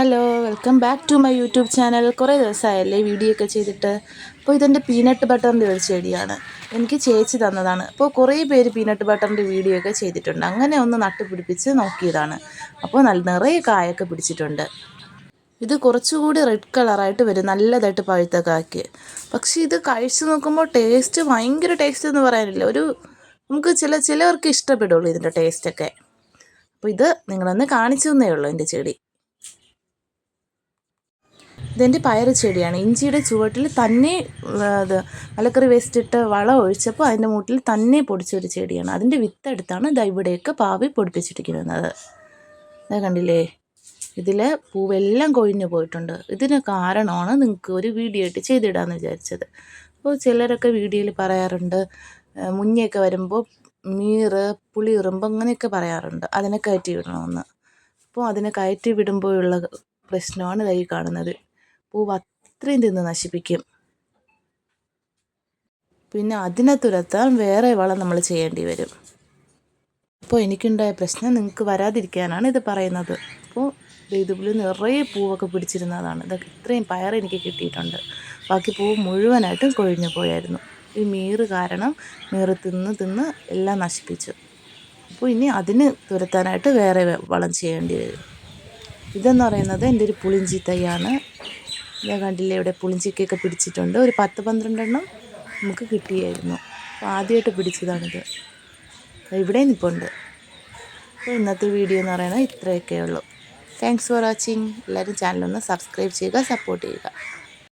Hello welcome back to my YouTube channel കുറേ ദിവസമായല്ലേ video ഒക്കെ ചെയ്തിട്ട്. അപ്പോൾ ഇതെന്റെ പീനട്ട് ബട്ടറിന്റെ ഒരു ചെടിയാണ്. എനിക്ക് ചേച്ചി തന്നതാണ്. അപ്പോൾ കുറേ പേര് പീനട്ട് ബട്ടറിന്റെ വീഡിയോ ഒക്കെ ചെയ്തിട്ടുണ്ട്. അങ്ങനെ ഒന്ന് നട്ടുപിടിപ്പിച്ച് നോക്കിയതാണ്. അപ്പോൾ നല്ല നിറയെ കായൊക്കെ പിടിച്ചിട്ടുണ്ട്. ഇത് കുറച്ചുകൂടി റെഡ് കളറായിട്ട് വരും. നല്ലതായിട്ട് പഴുത്ത കായ്ക്ക്. പക്ഷേ ഇത് കഴിച്ചു നോക്കുമ്പോൾ ടേസ്റ്റ് ഭയങ്കര ടേസ്റ്റ് എന്ന് പറയാനില്ല. ഒരു നമുക്ക് ചില ചിലവർക്ക് ഇഷ്ടപ്പെടുള്ളൂ ഇതിന്റെ ടേസ്റ്റൊക്കെ അപ്പോൾ ഇത് നിങ്ങളൊന്ന് കാണിച്ചു തന്നേ ഉള്ളൂ എന്റെ ചെടി. ഇതെന്റെ പയറ് ചെടിയാണ്. ഇഞ്ചിയുടെ ചുവട്ടിൽ തന്നെ അത് ഇത് മലക്കറി വേസ്റ്റ് ഇട്ട് വളം ഒഴിച്ചപ്പോൾ അതിന്റെ മൂട്ടിൽ തന്നെ പൊടിച്ചൊരു ചെടിയാണ്. അതിന്റെ വിത്തെടുത്താണ് ദാ ഇവിടെയൊക്കെ പാവി പൊടിപ്പിച്ചിട്ടിരിക്കുന്നത് അത് കണ്ടില്ലേ? ഇതിൽ പൂവെല്ലാം കൊഴിഞ്ഞു പോയിട്ടുണ്ട്. ഇതിന് കാരണമാണ് നിങ്ങൾക്ക് ഒരു വീഡിയോ ആയിട്ട് ചെയ്തിടാമെന്ന് വിചാരിച്ചത്. അപ്പോൾ ചിലരൊക്കെ വീഡിയോയിൽ പറയാറുണ്ട് മുഞ്ഞയൊക്കെ വരുമ്പോൾ മീറ് പുളി ഇറുമ്പ് അങ്ങനെയൊക്കെ പറയാറുണ്ട്. അതിനെ കയറ്റി വിടണമെന്ന്. അപ്പോൾ അതിനെ കയറ്റി വിടുമ്പോഴുള്ള പ്രശ്നമാണ് ഇതായി കാണുന്നത്. പൂവ് അത്രയും തിന്ന് നശിപ്പിക്കും. പിന്നെ അതിനെ തുരത്താൻ വേറെ വളം നമ്മൾ ചെയ്യേണ്ടി വരും. അപ്പോൾ എനിക്കുണ്ടായ പ്രശ്നം നിങ്ങൾക്ക് വരാതിരിക്കാനാണ് ഇത് പറയുന്നത്. അപ്പോൾ ഇതുപോലെ നിറയെ പൂവൊക്കെ പിടിച്ചിരുന്നതാണ്. ഇതൊക്കെ ഇത്രയും പയർ എനിക്ക് കിട്ടിയിട്ടുണ്ട്. ബാക്കി പൂവ് മുഴുവനായിട്ടും കൊഴിഞ്ഞു പോയായിരുന്നു. ഈ മീറ് കാരണം മീറ് തിന്ന് തിന്ന് എല്ലാം നശിപ്പിച്ചു. അപ്പോൾ ഇനി അതിന് തുരത്താനായിട്ട് വേറെ വളം ചെയ്യേണ്ടി വരും. ഇതെന്ന് പറയുന്നത് എന്റെ ഒരു പുളിഞ്ചി തൈയാണ് ഇതാ കണ്ടില്ലേ ഇവിടെ പുളിഞ്ചിക്കൊക്കെ പിടിച്ചിട്ടുണ്ട്. ഒരു പത്ത് പന്ത്രണ്ടെണ്ണം നമുക്ക് കിട്ടിയായിരുന്നു. അപ്പോൾ ആദ്യമായിട്ട് പിടിച്ചതാണിത്. ഇവിടെ നിൽപ്പുണ്ട് അപ്പോൾ ഇന്നത്തെ വീഡിയോ എന്ന് പറയുന്നത് ഇത്രയൊക്കെ ഉള്ളൂ. താങ്ക്സ് ഫോർ വാച്ചിങ് എല്ലാവരും ചാനലൊന്ന് സബ്സ്ക്രൈബ് ചെയ്യുക സപ്പോർട്ട് ചെയ്യുക.